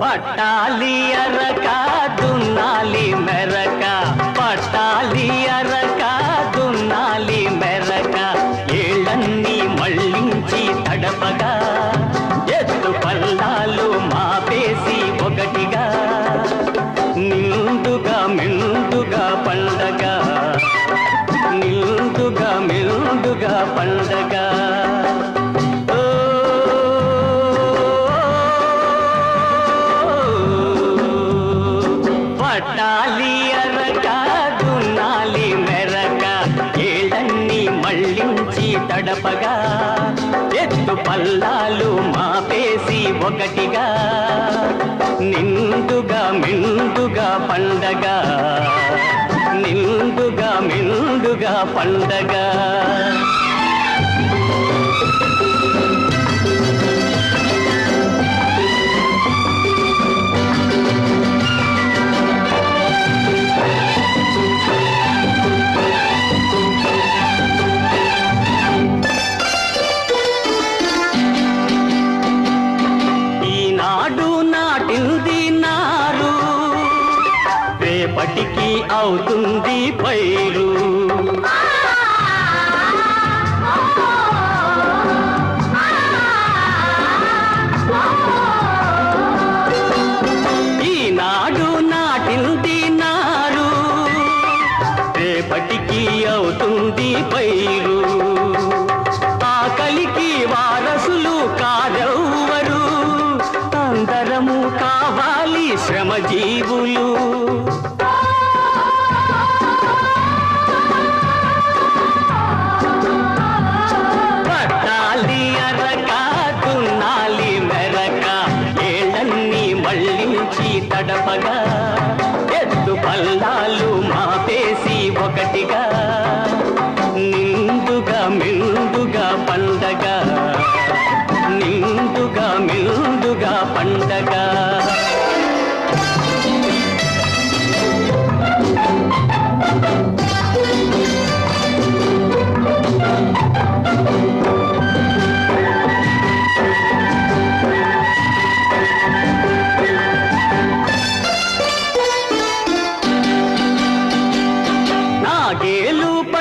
పట్టాలి అరక దున్నాలి మెరక పట్టాలి అరక దున్నాలి మెరక ఏళ్ళన్నీ మళ్ళించి తడపగా మళ్ళించి ఎత్తు పల్లాలు మాపేసి ఒకటిగా నిండుగా మిండుగా పండగ నిండుగా మిండుగా పండగ. అవుతుంది పైరు. ఈనాడు నాటింది నారు రేపటికి అవుతుంది పైరు. ఆకలికి వారసులు కారెవ్వరు అందరము కావాలి శ్రమజీవులు. పల్లాలు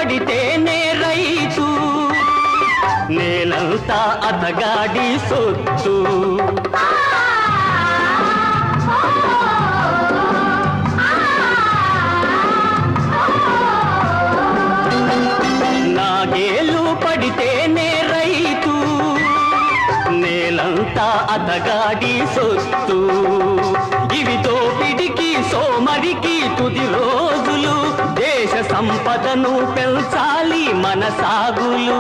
పడితేనే రైతు నేలంతా అతగాడి సొత్తు. నాగేలు పడితేనే రైతు నేలంతా అతగాడి సొత్తు. సంపదను పెంచాలి మన సాగులు.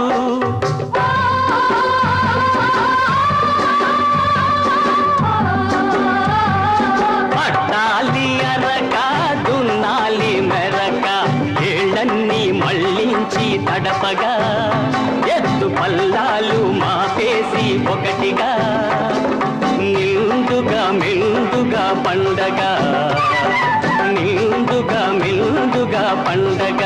పట్టాలి అరక దున్నాలి మెరక ఏళ్ళన్నీ మళ్ళించి తడపగా ఎత్తు పల్లాలు మాపేసి ఒకటిగా. పండగ. నిందుగా మిందుగా పండగ.